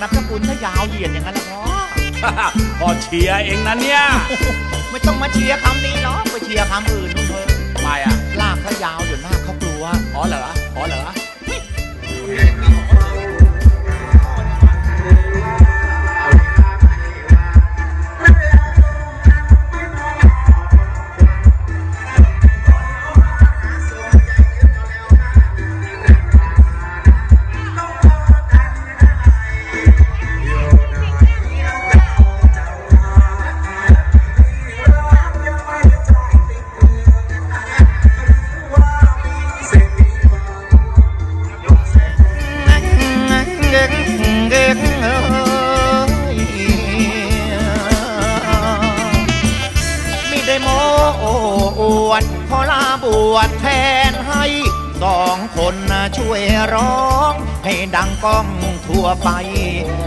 นามสกุลถ้ายาวเหยียดอย่างนั้นล่ะพ่อ พอเชียร์เองนะเนี่ยไม่ต้องมาเชียร์คำนี้หรอกไปเชียร์คำอื่นนู่นเถอะทำไมอะลากถ้ายาวเดี๋ยวหน้าเขากลัว อ๋อเหรอ อ๋อเหรอ ช่วยร้อง ให้ดังก้องทั่วไป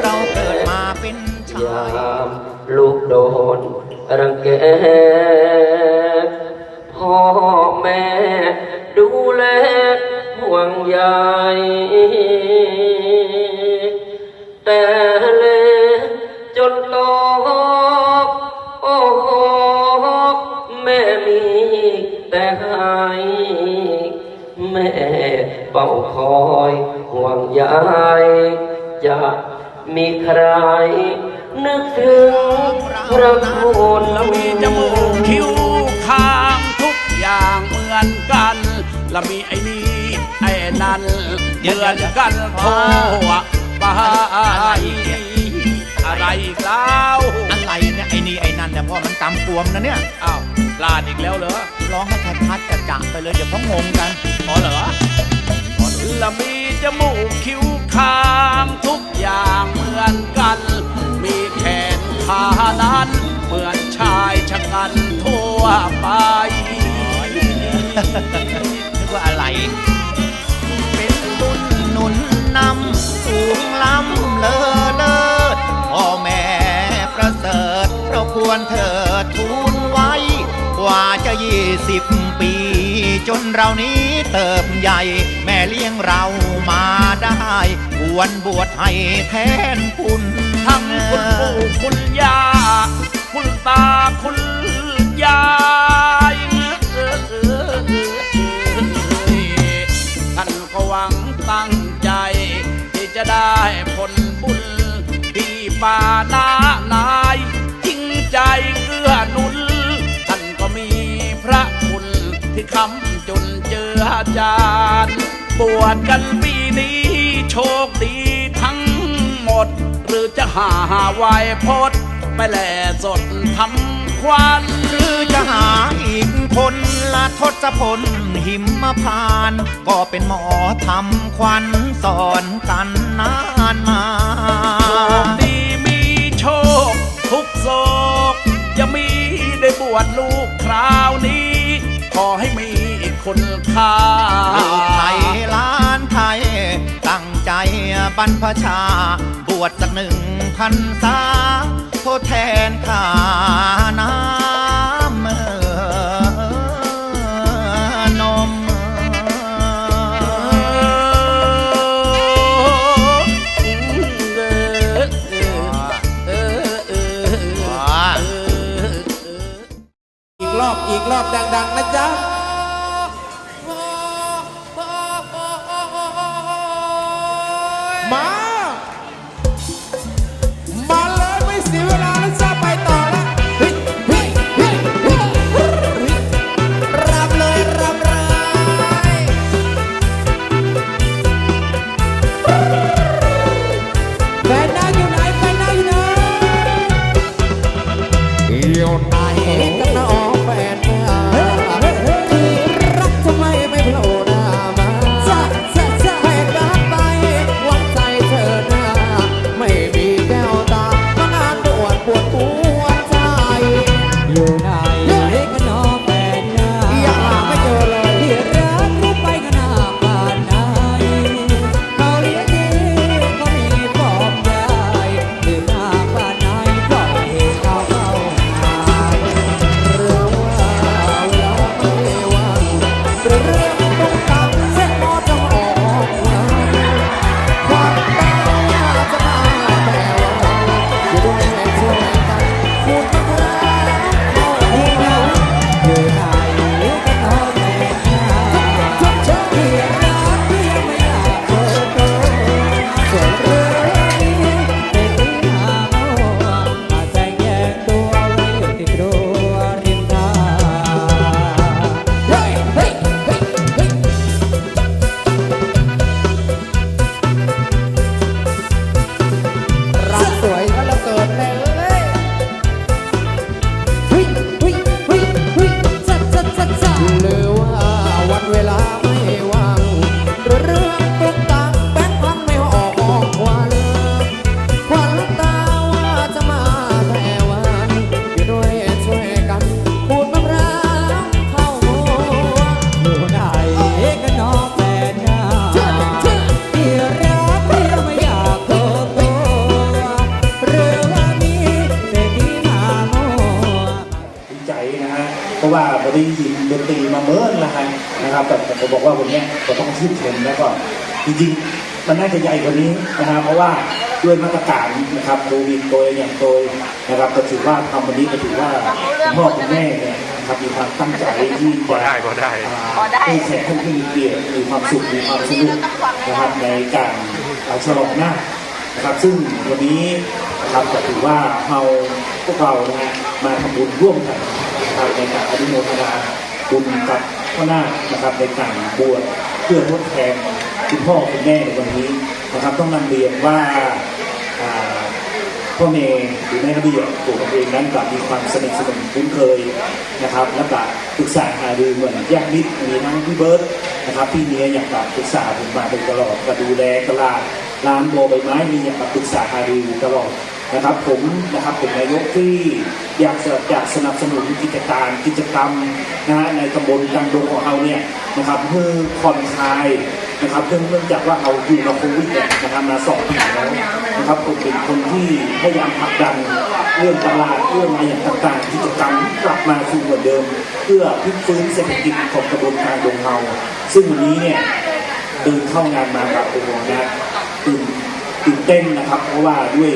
เราเกิดมาเป็นชายามลูกโดนรังแกพ่อแม่ดูแลห่วงใยแต่เลจนโต แม่เป่าคอยห่วงใยจะมีใคร นึกถึงพระคุณแล้วมีจมูกคิ้วคางทุกอย่างเหมือนกันแล้วมีไอ้นี่ไอ้นั่นเหมือนกันโทษไปอะไรอีกแล้วอะไรเนี่ยไอ้นี่ไอ้นั่นเนี่ยพ่อมันกำกวมนะเนี่ยอ้าว ลาดอีกแล้วเหรอ ร้องให้ชัดๆจะจะไปเลยเดี๋ยวเขางงกัน อ๋อเหรอและมีจมูกคิ้วคางทุกอย่างเหมือนกัน มีแขนขานั้น เหมือนชายชะกันทั่วไปนึกว่าอะไร เป็นบุญหนุนนำสูงล้ำเลอเลิศพ่อแม่ประเสริฐเราควรเถิดทูลไว้กว่า จะยี่สิบปี จนเรานี้เติบใหญ่ แม่เลี้ยงเรามาได้ควรบวชให้แทนคุณทั้งคุณปู่คุณย่าคุณตาคุณยายท่านก็หวังตั้งใจ ที่จะได้ผลบุญที่ป่านานาย อาจารย์ บวชกันปีนี้โชคดีทั้งหมด หรือจะหาไวยพจน์ไปแหล่สดทำควันหรือจะหาอีกคนละทศพลหิมพาน ก็เป็นหมอทำควันสอนกันนานมา คนค่าลูกไทยล้านไทย ตั้งใจบรรพชา บวชสักหนึ่งพันษาทดแทนข้าน้ำเอ่อนมอีกรอบอีกรอบดัง ๆ นะจ๊ะ เพราะว่าพอได้ยินดนตรีมาเมินละฮะนะครับแต่แต่ผมบอกว่าวันเนี้ยก็ต้องชื่นชมแล้วก็จริงๆมันน่าจะใหญ่กว่านี้นะครับเพราะว่าด้วยมาตรการนะครับโควิดโดยอย่างโดยนะครับก็ถือว่าทำวันนี้ก็ถือว่าคุณพ่อคุณแม่เนี่ยนะครับมีความตั้งใจที่จะได้ก็ได้ให้แขกท่านผู้มีเกียรติมีความสุขมีความสนุกนะครับในการเอาฉลองหน้านะครับซึ่งวันนี้นะครับก็ถือว่าเราพวกเรานะฮะมาทำบุญร่วมกัน นะครับในการอนุโมทนาบุญกับพ่อหน้านะครับในการบวชเพื่อทดแทนคุณพ่อคุณแม่ในวันนี้นะครับ ต้องนำเรียนว่าพ่อเมย์หรือแม่ระเบียบตัวผมเองนั้นกับมีความสนิทสนมคุ้นเคยนะครับ แล้วก็ปรึกษาหารือเหมือนแยกมิตรมีทั้งพี่เบิร์ตนะครับพี่เนียอย่างกับปรึกษาผมมาโดยตลอดก็ดูแลตลาดร้านโบใบไม้มีอย่างกับปรึกษาหารือตลอด นะครับผมนะครับเป็นนายกที่อยากอยากสนับสนุนกิจการกิจกรรมนะฮะในตำบลกังดงของเราเนี่ยนะครับเพื่อผ่อนคลายนะครับเนื่องเนื่องจากว่าเราอยู่กับโควิดเนี่ยนะครับมาสองปีแล้วนะครับผมเป็นคนที่พยายามผลักดันเรื่องตลาดเรื่องอะไรอย่างต่างๆกิจกรรมกลับมาสู่เหมือนเดิม เพื่อพลิกฟื้นเศรษฐกิจของกระบวนการดงเฮาซึ่งวันนี้เนี่ยเดินเข้างานมากับโอ้โหนะตื่นตื่นเต้นนะครับ เพราะว่าด้วย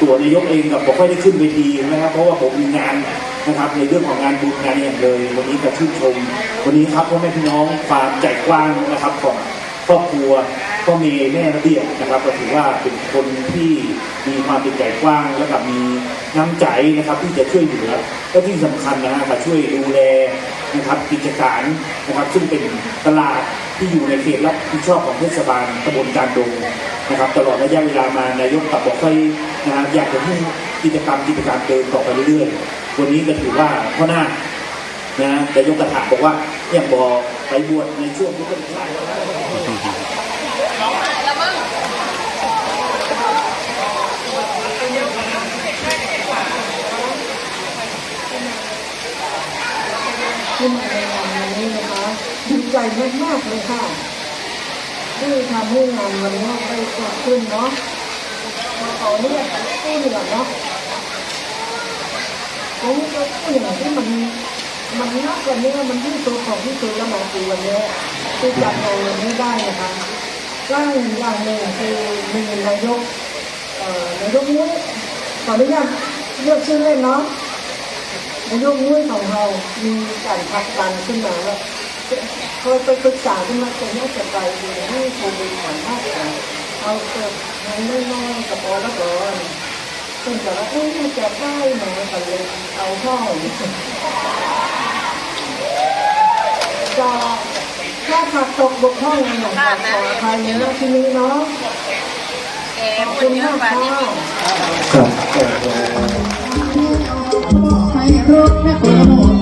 ตัวนายกเองกับผมไม่ได้ขึ้นเวทีนะครับ เพราะว่าผมมีงานนะครับ ในเรื่องของงานบุญงานอย่างเลย วันนี้ก็ชื่นชม วันนี้ครับพ่อแม่พี่น้องความใจกว้างนะครับของครอบครัวก็มีแม่ระเบียบนะครับก็ถือว่าเป็นคนที่มีความเป็นใจกว้าง และกับมีน้ำใจนะครับที่จะช่วยเหลือและที่สำคัญนะฮะก็ช่วยดูแลนะครับกิจการนะครับซึ่งเป็นตลาด ที่อยู่ในเขตรับผิดชอบของเทศบาลตำบลการดงนะครับ ตลอดระยะเวลามานายกกับบอกค่อยนะฮะอยากจะให้กิจกรรมกิจการเดินต่อไปเรื่อยๆวันนี้ก็ถือว่าพ่อหน้าคนะแต่ยกกระถางบอกว่าอย่างบอกไปบวชในช่วงทธกาลขึ้นมาในงานวันนี้นะคะดี ใจมากๆเลยค่ะที่ทำให้งานวันนี้ได้เกิดขึ้นเนาะมาขอเรียกผู้เหนือเนาะผมก็ผู้เหนือที่มันมันนักกว่านี้มันที่สุดของที่สุดแล้วมาคือวันนี้ที่จัดงานวันนี้ได้นะคะร่างอย่างหนึ่งคือมีนายกนายกมุ้ยขออนุญาตเลือกชื่อเล่นเนาะนายกมุ้ยของเรามีการพักดันขึ้นมาแล้ว เคยไปปรึกษาขึ้นมาเจะน่าจะไปดูให้โควิดผ่านภาคกลาเอาเกิดงานน้อยๆกับอแล้วก่อนซึ่งแต่ว่าเอ้ยน่าจะได้ไหน่อยกันเลยเอาเข้าจะถ้าขาดตกบกพร่องในหน่อยขออภัยในหน้าที่นี้เนาะขอบคุณมากค่ะ